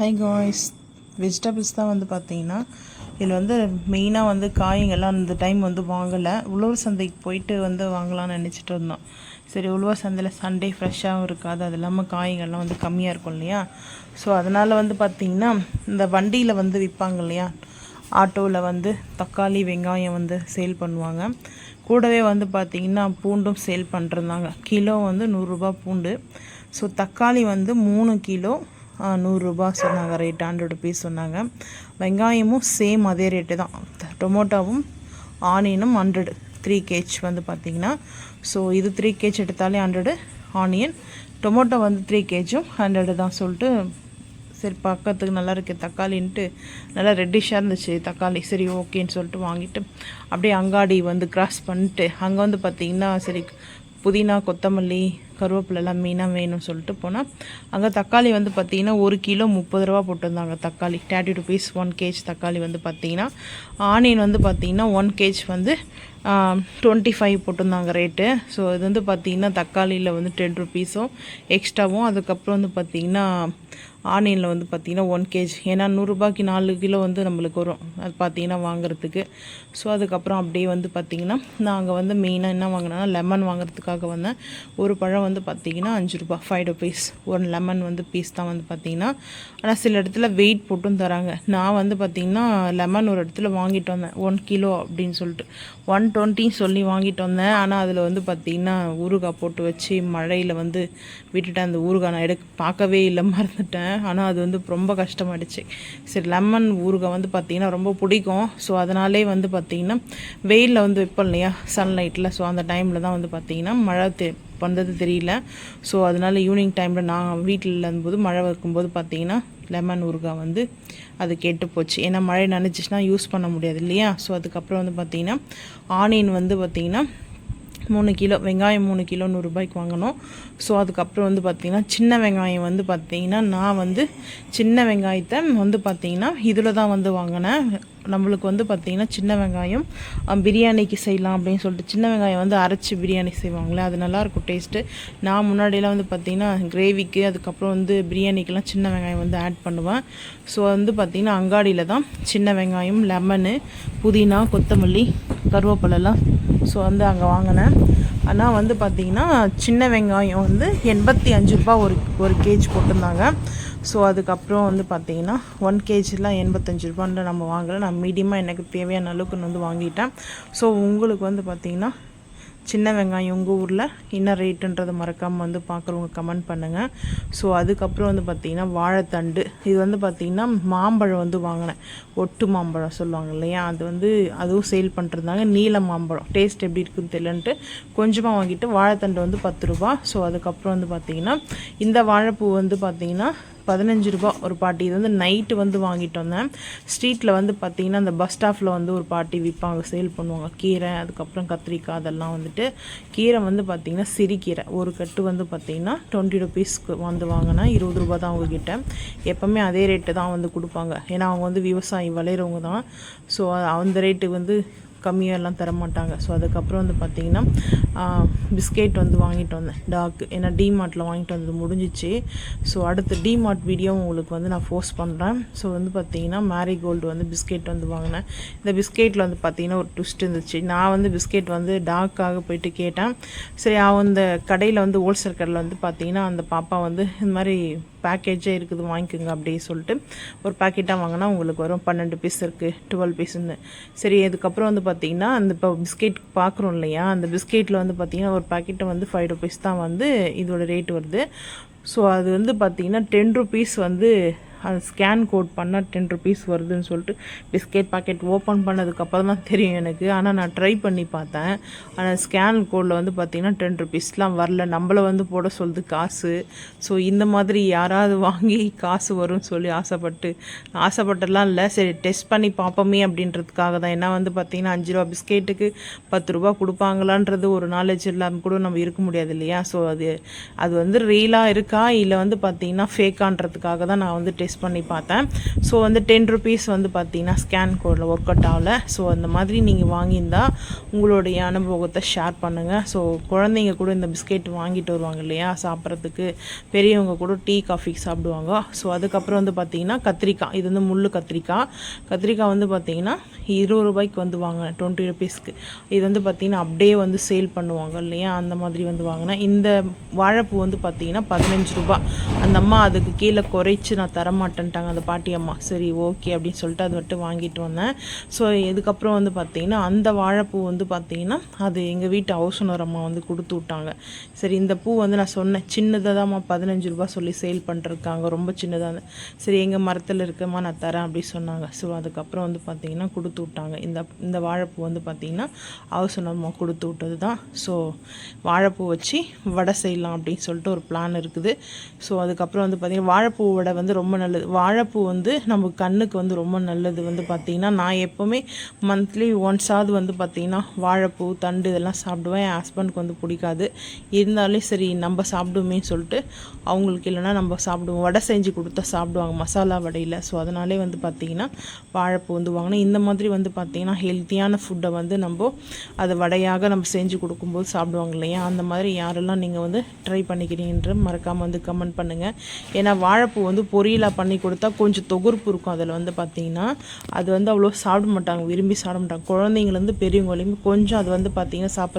High guys vegetables தான் வந்து பார்த்தீங்கன்னா இதில் வந்து மெயினாக வந்து காய்ங்கெல்லாம் இந்த டைம் வந்து வாங்கலை. உழவர் சந்தைக்கு போயிட்டு வந்து வாங்கலாம்னு நினச்சிட்டு இருந்தோம். சரி உழவர் சந்தையில் சண்டே ஃப்ரெஷ்ஷாகவும் இருக்காது. அது இல்லாமல் காய்கள்லாம் வந்து கம்மியாக இருக்கும் இல்லையா? ஸோ அதனால் வந்து பார்த்திங்கன்னா இந்த வண்டியில் வந்து விற்பாங்க இல்லையா? ஆட்டோவில் வந்து தக்காளி வெங்காயம் வந்து சேல் பண்ணுவாங்க. கூடவே வந்து பார்த்திங்கன்னா பூண்டும் சேல் பண்ணுறாங்க கிலோ வந்து நூறுரூபா பூண்டு. ஸோ தக்காளி வந்து மூணு கிலோ நூறுரூபா சொன்னாங்க ரேட் ஹண்ட்ரட் ருபீஸ் சொன்னாங்க. வெங்காயமும் சேம் அதே ரேட்டு தான். டொமோட்டோவும் ஆனியனும் ஹண்ட்ரடு த்ரீ கேஜ் வந்து பார்த்திங்கன்னா ஸோ இது த்ரீ கேஜ் எடுத்தாலே ஹண்ட்ரடு ஆனியன் டொமோட்டோ வந்து த்ரீ கேஜும் ஹண்ட்ரடு தான் சொல்லிட்டு சரி பக்கத்துக்கு நல்லா இருக்குது தக்காளின்ட்டு நல்லா ரெட்டிஷாக இருந்துச்சு தக்காளி சரி ஓகேன்னு சொல்லிட்டு வாங்கிட்டு அப்படியே அங்காடி வந்து கிராஸ் பண்ணிட்டு அங்கே வந்து பார்த்திங்கன்னா சரி புதினா கொத்தமல்லி கருவேப்பிலெல்லாம் மெயினாக வேணும்னு சொல்லிட்டு போனால் அங்கே தக்காளி வந்து பார்த்திங்கன்னா ஒரு கிலோ முப்பது ரூபா போட்டிருந்தாங்க தக்காளி. தேர்ட்டி ருபீஸ் ஒன் கேஜ் தக்காளி வந்து பார்த்திங்கன்னா ஆனியன் வந்து பார்த்திங்கன்னா ஒன் கேஜ் வந்து டுவெண்ட்டி ஃபைவ் போட்டிருந்தாங்க ரேட்டு ஸோ இது வந்து பார்த்திங்கன்னா தக்காளியில் வந்து டென் ருபீஸும் எக்ஸ்ட்ராவும் அதுக்கப்புறம் வந்து பார்த்திங்கன்னா ஆனியனில் வந்து பார்த்திங்கன்னா ஒன் கேஜ் ஏன்னா நூறுரூபாய்க்கு நாலு கிலோ வந்து நம்மளுக்கு வரும். அது பார்த்திங்கன்னா வாங்குறதுக்கு. ஸோ அதுக்கப்புறம் அப்படியே வந்து பார்த்திங்கன்னா நாங்கள் வந்து மெயினாக என்ன வாங்கினோன்னா லெமன் வாங்குறதுக்காக வந்தேன். ஒரு பழம் வந்து வந்து பார்த்திங்கன்னா அஞ்சு ரூபா ஃபைவ் ருபீஸ் ஒரு லெமன் வந்து பீஸ் தான் வந்து பார்த்திங்கன்னா. ஆனால் சில இடத்துல வெயிட் போட்டும் தராங்க. நான் வந்து பார்த்திங்கன்னா லெமன் ஒரு இடத்துல வாங்கிட்டு வந்தேன். ஒன் கிலோ அப்படின்னு சொல்லிட்டு. ஒன் டுவெண்ட்டின்னு சொல்லி வாங்கிட்டு வந்தேன். ஆனால் அதில் வந்து பார்த்திங்கன்னா ஊறுகாய் போட்டு வச்சு மழையில் வந்து விட்டுட்டேன். அந்த ஊறுகாய் நான் எடுக்க பார்க்கவே இல்லை மறந்துட்டேன். ஆனால் அது வந்து ரொம்ப கஷ்டமாயிடுச்சு. சரி லெமன் ஊறுகாய் வந்து பார்த்திங்கன்னா ரொம்ப பிடிக்கும். ஸோ அதனாலே வந்து பார்த்திங்கன்னா வெயிலில் வந்து வைப்போம் இல்லையா? சன்லைட்டில் ஸோ அந்த டைமில் தான் வந்து பார்த்திங்கன்னா மழை தெ வந்தது தெரியல. ஸோ அதனால ஈவினிங் டைமில் நான் வீட்டில் இருந்தபோது மழை வைக்கும்போது பார்த்தீங்கன்னா லெமன் ஊறுகாய் வந்து அது கெட்டு போச்சு. ஏன்னா மழை நனைச்சிச்சுன்னா யூஸ் பண்ண முடியாது இல்லையா? ஸோ அதுக்கப்புறம் வந்து பார்த்திங்கன்னா ஆனியன் வந்து பார்த்திங்கன்னா மூணு கிலோ வெங்காயம் மூணு கிலோ நூறுரூபாய்க்கு வாங்கினோம் ஸோ அதுக்கப்புறம் வந்து பார்த்திங்கன்னா சின்ன வெங்காயம் வந்து பார்த்திங்கன்னா நான் வந்து சின்ன வெங்காயத்தை வந்து பார்த்திங்கன்னா இதில் தான் வந்து வாங்கினேன். நம்மளுக்கு வந்து பார்த்திங்கன்னா சின்ன வெங்காயம் பிரியாணிக்கு செய்யலாம் அப்படின்னு சொல்லிட்டு சின்ன வெங்காயம் வந்து அரைச்சி பிரியாணி செய்வாங்களே அது நல்லாயிருக்கும் டேஸ்ட்டு நான் முன்னாடியெல்லாம் வந்து பார்த்திங்கன்னா கிரேவிக்கு அதுக்கப்புறம் வந்து பிரியாணிக்கெலாம் சின்ன வெங்காயம் வந்து ஆட் பண்ணுவேன். ஸோ வந்து பார்த்திங்கன்னா அங்காடியில் தான் சின்ன வெங்காயம் லெமனு புதினா கொத்தமல்லி கருவேப்பிலெல்லாம் ஸோ வந்து அங்கே வாங்கினேன். ஆனால் வந்து பார்த்திங்கன்னா சின்ன வெங்காயம் வந்து எண்பத்தி அஞ்சு ரூபா ஒரு ஒரு கேஜ் போட்டிருந்தாங்க. ஸோ அதுக்கப்புறம் வந்து பார்த்திங்கன்னா ஒன் கேஜிலாம் எண்பத்தஞ்சு ரூபான்னு நம்ம வாங்கலை நான் மீடியமாக எனக்கு தேவையான அளவுக்கு வந்து வாங்கிட்டேன். ஸோ உங்களுக்கு வந்து பார்த்திங்கன்னா சின்ன வெங்காயம் உங்கள் ஊரில்? என்ன ரேட்டுன்றதை மறக்காமல் வந்து பார்க்குறவங்க கமெண்ட் பண்ணுங்கள் ஸோ அதுக்கப்புறம் வந்து பார்த்திங்கன்னா வாழைத்தண்டு. இது வந்து பார்த்திங்கன்னா மாம்பழம் வந்து வாங்கினேன். ஒட்டு மாம்பழம் சொல்லுவாங்க இல்லையா? அது வந்து அதுவும் சேல் பண்ணிருந்தாங்க நீல மாம்பழம். டேஸ்ட் எப்படி இருக்குன்னு தெரியலன்ட்டு கொஞ்சமாக வாங்கிட்டு வாழைத்தண்டு வந்து பத்து ரூபா. ஸோ அதுக்கப்புறம் வந்து பார்த்திங்கன்னா இந்த வாழைப்பூ வந்து பார்த்திங்கன்னா பதினஞ்சு ரூபா ஒரு பாட்டி. இது வந்து நைட்டு வந்து வாங்கிட்டு வந்தேன் ஸ்ட்ரீட்டில் வந்து பார்த்தீங்கன்னா அந்த பஸ் ஸ்டாஃபில் வந்து ஒரு பாட்டி விற்பாங்க சேல் பண்ணுவாங்க. கீரை அதுக்கப்புறம் கத்திரிக்காய் அதெல்லாம் வந்துட்டு கீரை வந்து பார்த்திங்கன்னா சிறுகீரை. ஒரு கட்டு வந்து பார்த்திங்கன்னா டுவெண்ட்டி ருபீஸ்க்கு வந்து வாங்கினேன் இருபது ரூபா தான் அவங்கக்கிட்ட எப்போவுமே அதே ரேட்டு தான் வந்து கொடுப்பாங்க. ஏன்னா அவங்க வந்து விவசாயி விளையிறவங்க தான். ஸோ அந்த ரேட்டு வந்து கம்மியாக எல்லாம் தர மாட்டாங்க ஸோ அதுக்கப்புறம் வந்து பார்த்திங்கன்னா பிஸ்கெட் வந்து வாங்கிட்டு வந்தேன். டாக்கு ஏன்னா டிமார்ட்டில் வாங்கிட்டு வந்தது முடிஞ்சிச்சு. ஸோ அடுத்து டிமார்ட் வீடியோ உங்களுக்கு வந்து நான் போஸ்ட் பண்ணுறேன் ஸோ வந்து பார்த்தீங்கன்னா மேரிகோல்டு வந்து பிஸ்கெட் வந்து வாங்கினேன். இந்த பிஸ்கெட்டில் வந்து பார்த்திங்கன்னா ஒரு ட்விஸ்ட் இருந்துச்சு. நான் வந்து பிஸ்கெட் வந்து டாக்காக போயிட்டு கேட்டேன். சரி அவன் அந்த கடையில் வந்து ஹோல்சேல் கடையில் வந்து பார்த்திங்கன்னா அந்த பாப்பா வந்து இந்த மாதிரி பேக்கேஜே இருக்குது வாங்கிக்கோங்க அப்படின்னு சொல்லிட்டு ஒரு பாக்கெட்டாக வாங்கினா உங்களுக்கு வரும். பன்னெண்டு பீஸ் இருக்குது டுவெல் பீஸ்ன்னு சரி அதுக்கப்புறம் வந்து பார்த்தீங்கன்னா அந்த இப்போ பிஸ்கெட் பார்க்குறோம் இல்லையா? அந்த பிஸ்கெட்டில் வந்து பார்த்தீங்கன்னா ஒரு பேக்கெட்டை வந்து ஃபைவ் ருபீஸ் தான் வந்து இதோட ரேட் வருது. ஸோ அது வந்து பார்த்தீங்கன்னா டென் ருபீஸ் வந்து அது ஸ்கேன் கோட் பண்ணால் டென் ருபீஸ் வருதுன்னு சொல்லிட்டு பிஸ்கெட் பாக்கெட் ஓப்பன் பண்ணதுக்கப்புறம் தான் தெரியும் எனக்கு. ஆனால் நான் ட்ரை பண்ணி பார்த்தேன். ஆனால் ஸ்கேன் கோடில் வந்து பார்த்திங்கன்னா டென் ருபீஸ்லாம் வரல. நம்மளை வந்து போட சொல்லுது காசு. ஸோ இந்த மாதிரி யாராவது வாங்கி காசு வரும்னு சொல்லி ஆசைப்பட்டு ஆசைப்பட்டெல்லாம் இல்லை. சரி டெஸ்ட் பண்ணி பார்ப்போமே அப்படின்றதுக்காக தான். ஏன்னா வந்து பார்த்திங்கன்னா அஞ்சு ரூபா பிஸ்கெட்டுக்கு பத்து ரூபா கொடுப்பாங்களான்றது ஒரு நாலேஜ் இல்லாமல் கூட நம்ம இருக்க முடியாது இல்லையா? ஸோ அது அது வந்து ரியலாக இருக்கா? இல்லை வந்து பார்த்திங்கன்னா ஃபேக்கான்றதுக்காக தான் நான் வந்து டெஸ்ட் டேஸ்ட் பண்ணி பார்த்தேன். ஸோ வந்து டென் ருபீஸ் வந்து பார்த்தீங்கன்னா ஸ்கேன் கோடில் ஒர்க் அவுட் ஆகல. ஸோ அந்த மாதிரி நீங்கள் வாங்கியிருந்தால் உங்களுடைய அனுபவத்தை ஷேர் பண்ணுங்கள் ஸோ குழந்தைங்க கூட இந்த பிஸ்கெட் வாங்கிட்டு வருவாங்க இல்லையா சாப்பிட்றதுக்கு. பெரியவங்க கூட டீ காஃபி சாப்பிடுவாங்க. ஸோ அதுக்கப்புறம் வந்து பார்த்தீங்கன்னா கத்திரிக்காய். இது வந்து முள் கத்திரிக்காய். கத்திரிக்காய் வந்து பார்த்தீங்கன்னா இருபது ரூபாய்க்கு வந்து வாங்கினேன் டுவெண்ட்டி ருபீஸ்க்கு இது வந்து பார்த்தீங்கன்னா அப்படியே வந்து சேல் பண்ணுவாங்க இல்லையா அந்த மாதிரி வந்து வாங்கினேன். இந்த வாழைப்பூ வந்து பார்த்தீங்கன்னா பதினஞ்சு ரூபா அந்த அம்மா அதுக்கு கீழே குறைச்சி நான் மாட்டேன்ட்டாங்க அந்த பாட்டி அம்மா. சரி ஓகே அப்படின்னு சொல்லிட்டு அது மட்டும் வாங்கிட்டு வந்தேன். ஸோ இதுக்கப்புறம் வந்து பார்த்தீங்கன்னா அந்த வாழைப்பூ வந்து பார்த்தீங்கன்னா அது எங்கள் வீட்டு ஹவுஸ் ஓனர் அம்மா வந்து கொடுத்து விட்டாங்க. சரி இந்த பூ வந்து நான் சொன்னேன். சின்னதாக தான்மா பதினஞ்சு ரூபா சொல்லி சேல் பண்ணிருக்காங்க ரொம்ப சின்னதாக சரி எங்கள் மரத்தில் இருக்கமா நான் தரேன் அப்படி சொன்னாங்க. ஸோ அதுக்கப்புறம் வந்து பார்த்தீங்கன்னா கொடுத்து விட்டாங்க. இந்த இந்த வாழைப்பூ வந்து பார்த்தீங்கன்னா ஹவுஸ் ஓனர் அம்மா கொடுத்து விட்டது தான். ஸோ வாழைப்பூ வச்சு வடை செய்யலாம் அப்படின்னு சொல்லிட்டு ஒரு பிளான் இருக்குது. ஸோ அதுக்கப்புறம் வந்து பார்த்திங்கன்னா வாழைப்பூ வடை வந்து ரொம்ப நல்ல நல்லது. வாழைப்பூ வந்து நம்ம கண்ணுக்கு வந்து ரொம்ப நல்லது வந்து பார்த்திங்கன்னா நான் எப்போவுமே மந்த்லி ஒன்ஸாவது வந்து பார்த்திங்கன்னா வாழைப்பூ தண்டு இதெல்லாம் சாப்பிடுவேன். என் ஹஸ்பண்டுக்கு வந்து பிடிக்காது. இருந்தாலும் சரி நம்ம சாப்பிடுவோமேன்னு சொல்லிட்டு அவங்களுக்கு இல்லைன்னா நம்ம சாப்பிடுவோம். வடை செஞ்சு கொடுத்தா சாப்பிடுவாங்க மசாலா வடையில். ஸோ அதனாலே வந்து பார்த்திங்கன்னா வாழைப்பூ வந்து வாங்கினேன் இந்த மாதிரி வந்து பார்த்திங்கன்னா ஹெல்த்தியான ஃபுட்டை வந்து நம்ம அதை வடையாக நம்ம செஞ்சு கொடுக்கும்போது சாப்பிடுவாங்க இல்லையா? அந்த மாதிரி யாரெல்லாம் நீங்கள் வந்து ட்ரை பண்ணிக்கிறீங்கன்ற மறக்காமல் வந்து கமெண்ட் பண்ணுங்கள் ஏன்னா வாழைப்பூ வந்து பொரியலாக பண்ணி கொடுத்தா கொஞ்சம் தொகுர்ப்பு இருக்கும் அதில் வந்து பார்த்திங்கன்னா அது வந்து அவ்வளோ சாப்பிட மாட்டாங்க விரும்பி சாப்பிட மாட்டாங்க. குழந்தைங்கலேருந்து பெரியவங்க வரைக்கும் கொஞ்சம் அது வந்து பார்த்திங்கன்னா சாப்பிட்ற